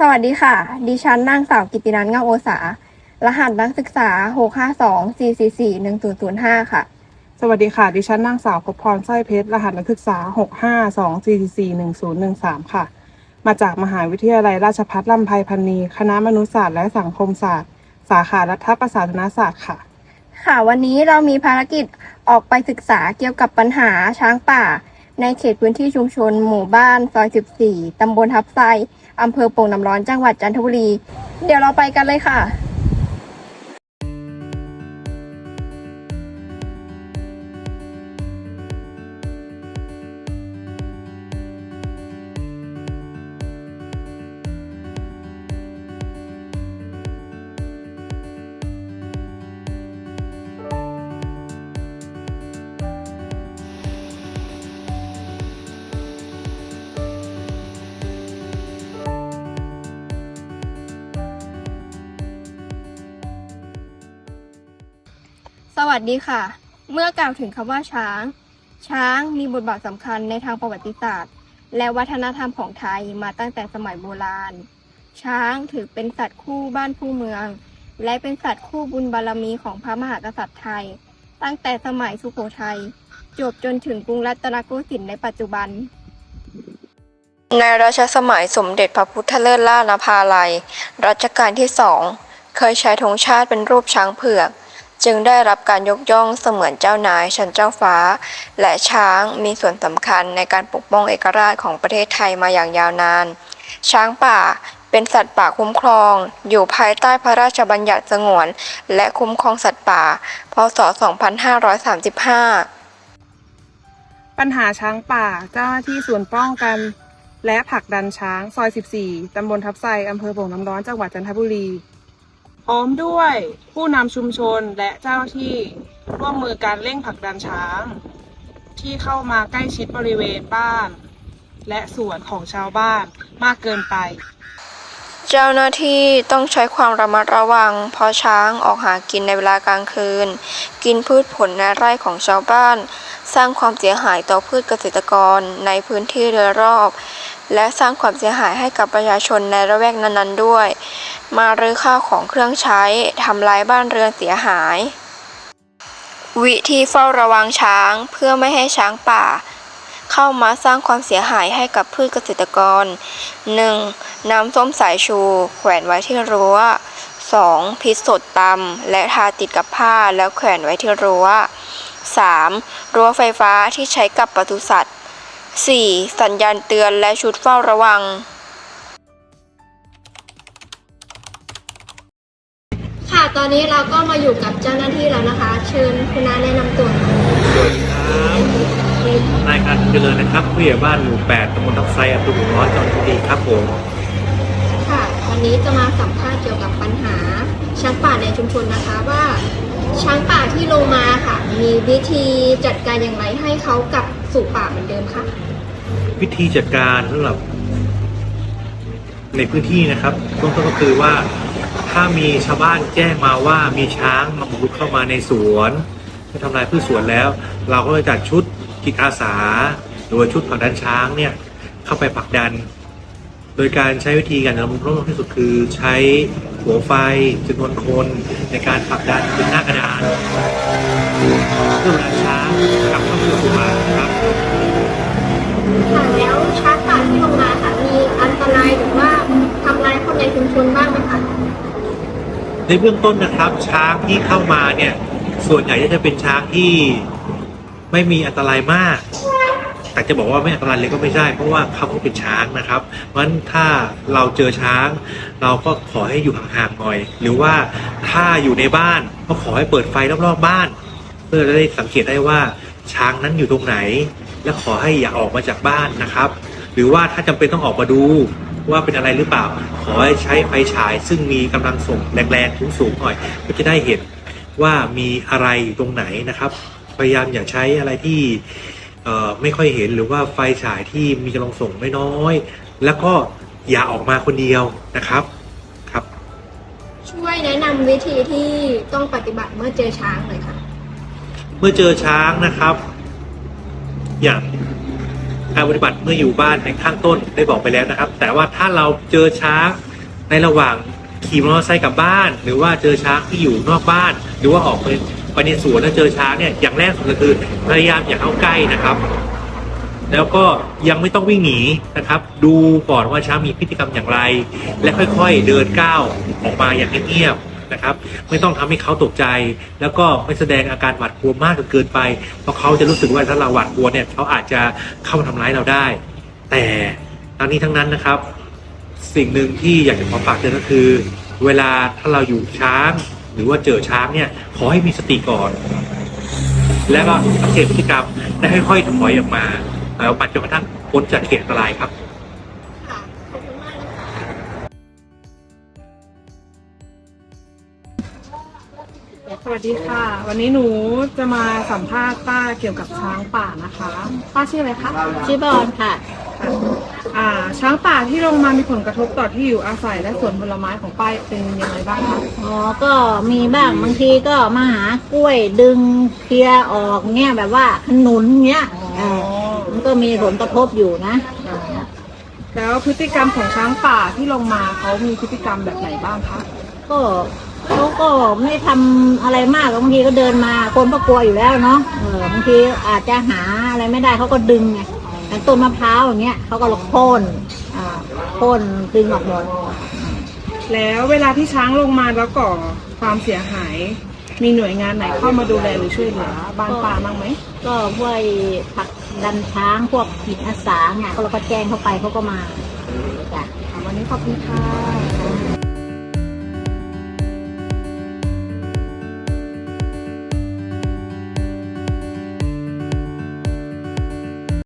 สวัสดีค่ะ ดิฉันนางสาวกิตินันท์เงาโอสา รหัสนักศึกษา 652-444-1005 ค่ะ สวัสดีค่ะ ดิฉันนางสาวภพพรสร้อยเพชร รหัสนักศึกษา 652441013 ค่ะ มาจากมหาวิทยาลัยราชภัฏลำไพพันนี คณะมนุษยศาสตร์และสังคมศาสตร์ สาขารัฐประศาสนศาสตร์ค่ะ ค่ะ วันนี้เรามีภารกิจออกไปศึกษาเกี่ยวกับปัญหาช้างป่า ในเขตพื้นที่ชุมชน หมู่บ้านซอย 14 ตำบลทับไซ อำเภอโป่งน้ำร้อนจังหวัดจันทบุรี เดี๋ยวเราไปกันเลยค่ะ วัสดีค่ะ เมื่อกล่าวถึงคำว่าช้าง ช้างมีบทบาทสำคัญในทางประวัติศาสตร์ และวัฒนธรรมของไทยมาตั้งแต่สมัยโบราณ ช้างถือเป็นสัตว์คู่บ้านคู่เมือง และเป็นสัตว์คู่บุญบารมีของพระมหากษัตริย์ไทย ตั้งแต่สมัยสุโขทัยจบจนถึงกรุงรัตนโกสินทร์ในปัจจุบัน ในรัชสมัยสมเด็จพระพุทธเลิศล่านภาลัย รัชกาลที่สองเคยใช้ธงชาติเป็นรูปช้างเผือก จึงได้รับการยกย่องเสมือนเจ้านายชั้นเจ้าฟ้า และช้างมีส่วนสำคัญในการปกป้องเอกราชของประเทศไทยมาอย่างยาวนาน ช้างป่าเป็นสัตว์ป่าคุ้มครอง อยู่ภายใต้พระราชบัญญัติสงวน และคุ้มครองสัตว์ป่า พศ 2535 ปัญหาช้างป่าเจ้าหน้าที่ส่วนป้องกัน และผลักดันช้างซอย 14 ตำบลทับไซอำเภอโป่งน้ำร้อนจังหวัดจันทบุรี พร้อมด้วยผู้นำชุมชนและเจ้าที่ร่วมมือการเร่งผลักดันช้าง ที่เข้ามาใกล้ชิดบริเวณบ้าน และสวนของชาวบ้านมากเกินไป เจ้าหน้าที่ต้องใช้ความระมัดระวัง เพราะช้างออกหากินในเวลากลางคืน กินพืชผลในไร่ของชาวบ้าน สร้างความเสียหายต่อพืชเกษตรกรในพื้นที่โดยรอบ และสร้างความเสียหายให้กับประชาชนในระแวกนั้นๆด้วย มารื้อข้าวของเครื่องใช้ ทำลายบ้านเรือนเสียหาย วิธีเฝ้าระวังช้างเพื่อไม่ให้ช้างป่า เข้ามาสร้างความเสียหายให้กับพืชเกษตรกร 1. น้ำส้มสายชู แขวนไว้ที่รั้ว 2. พิษสดตำและทาติดกับผ้าแล้วแขวนไว้ที่รั้ว 3. รั้วไฟฟ้าที่ใช้กับปศุสัตว์ 4. สัญญาณเตือนและชุดเฝ้าระวัง ตอนนี้เราก็มาอยู่กับเจ้าหน้าที่แล้วนะคะ เชิญคุณนาแนะนำตัวหน่อยสวัสดีครับผมนายการเจริญนะครับผู้ใหญ่บ้านหมู่ 8ตำบลทับไซอำเภอบุร้อยจังหวัดชลบุรีครับผม ค่ะ วันนี้จะมาสัมภาษณ์เกี่ยวกับปัญหาช้างป่าในชุมชนนะคะว่า ช้างป่าที่ลงมาค่ะ มีวิธีจัดการอย่างไรให้เขากลับสู่ป่าเหมือนเดิมคะวิธีจัดการสำหรับ ในพื้นที่นะครับเบื้องต้นก็คือว่า ถ้ามีชาวบ้านแจ้งมาว่ามีช้างมาบุกเข้ามาในสวนมาทำลายพืชสวนแล้ว เราก็จะจัดชุดจิตอาสาหรือว่าชุดผลักดันช้างเนี่ยเข้าไปผลักดัน โดยการใช้วิธีการระมุร่วมที่สุดคือใช้หัวไฟจำนวนคนในการผลักดันเป็นหน้ากระดานเพื่อผลักดันช้างกลับเข้าสู่ป่านครับค่ะแล้วช้างป่าที่ลงมาค่ะมีอันตรายหรือว่าทำลายคนในชุมชนบ้างไหมคะ ในเบื้องต้นนะครับ ช้างที่เข้ามาเนี่ย ส่วนใหญ่จะเป็นช้างที่ไม่มีอันตรายมาก แต่จะบอกว่าไม่อันตรายเลยก็ไม่ใช่ เพราะว่าเขาก็เป็นช้างนะครับเพราะฉะนั้นถ้าเราเจอช้าง เราก็ขอให้อยู่ห่างๆหน่อย หรือว่าถ้าอยู่ในบ้านก็ขอให้เปิดไฟรอบๆบ้าน เพื่อจะได้สังเกตได้ว่าช้างนั้นอยู่ตรงไหน และขอให้อย่าออกมาจากบ้านนะครับ หรือว่าถ้าจำเป็นต้องออกมาดู ว่าเป็นอะไรหรือเปล่า ขอให้ใช้ไฟฉาย ซึ่งมีกำลังส่งแรงๆสูงๆหน่อยก็จะได้เห็นว่ามีอะไรอยู่ตรงไหนนะครับ พยายามอย่าใช้อะไรที่เอ่อไม่ค่อยเห็นหรือว่าไฟฉายที่มีกำลังส่งน้อยๆแล้วก็อย่าออกมาคนเดียวนะครับครับ ช่วยแนะนำวิธีที่ต้องปฏิบัติเมื่อเจอช้างหน่อยค่ะ เมื่อเจอช้างนะครับ อย่าง การปฏิบัติเมื่ออยู่บ้านในข้างต้นได้บอกไปแล้วนะครับ แต่ว่าถ้าเราเจอช้างในระหว่างขี่มอเตอร์ไซค์กลับบ้าน หรือว่าเจอช้างที่อยู่นอกบ้าน หรือว่าออกไปไปในสวนแล้วเจอช้างเนี่ยอย่างแรกสุดก็คือพยายามอย่าเข้าใกล้นะครับแล้วก็ยังไม่ต้องวิ่งหนีนะครับ ดูก่อนว่าช้างมีพฤติกรรมอย่างไร และค่อยๆเดินก้าวออกมาอย่างเงียบ นะครับ ไม่ต้องทำให้เขาตกใจ แล้วก็ไม่แสดงอาการหวาดกลัวมากจนเกินไป เพราะเขาจะรู้สึกว่าถ้าเราหวาดกลัวเนี่ยเขาอาจจะเข้ามาทำร้ายเราได้ แต่ทั้งนี้ทั้งนั้นนะครับ สิ่งหนึ่งที่อยากจะขอฝากเตือนก็คือ เวลาถ้าเราอยู่ช้าง หรือว่าเจอช้างเนี่ยขอให้มีสติก่อน แล้วก็สังเกตพฤติกรรมและค่อยๆถอยออกมาแล้วปัจจนกระทั่งพ้นจากเขตอันตรายครับ วัสดีค่ะ วันนี้หนูจะมาสัมภาษณ์ป้าเกี่ยวกับช้างป่านะคะ ป้าชื่ออะไรคะชื่อบอลค่ะอ่าช้างป่าที่ลงมามีผลกระทบต่อที่อยู่อาศัยและสวนผลไม้ของป้าเป็นยังไงบ้างคะอ๋อก็มีบ้างบางทีก็มาหากล้วยดึงเคลียร์ออกเงี้ยแบบว่าขนุนเงี้ยเออมันก็มีผลกระทบอยู่นะ แล้วพฤติกรรมของช้างป่าที่ลงมาเขามีพฤติกรรมแบบไหนบ้างคะ ก็เขาก็ไม่ทำอะไรมากบางทีก็เดินมา คนก็กลัวอยู่แล้วเนาะเออบางทีอาจจะหาอะไรไม่ได้เขาก็ดึงไงอย่างต้นมะพร้าวอย่างเงี้ยเขาก็ลโค่นอ่าโค่นดึงออกหมดแล้วเวลาที่ช้างลงมาแล้วก่อความเสียหาย มีหน่วยงานไหนเข้ามาดูแลหรือช่วยเหลือบ้านป่าบ้างไหมก็พวกผลักดันช้างพวกจิตอาสาเนี่ยเราก็แจ้งเข้าไปเขาก็มาจ้ะวันนี้ขอบคุณค่ะ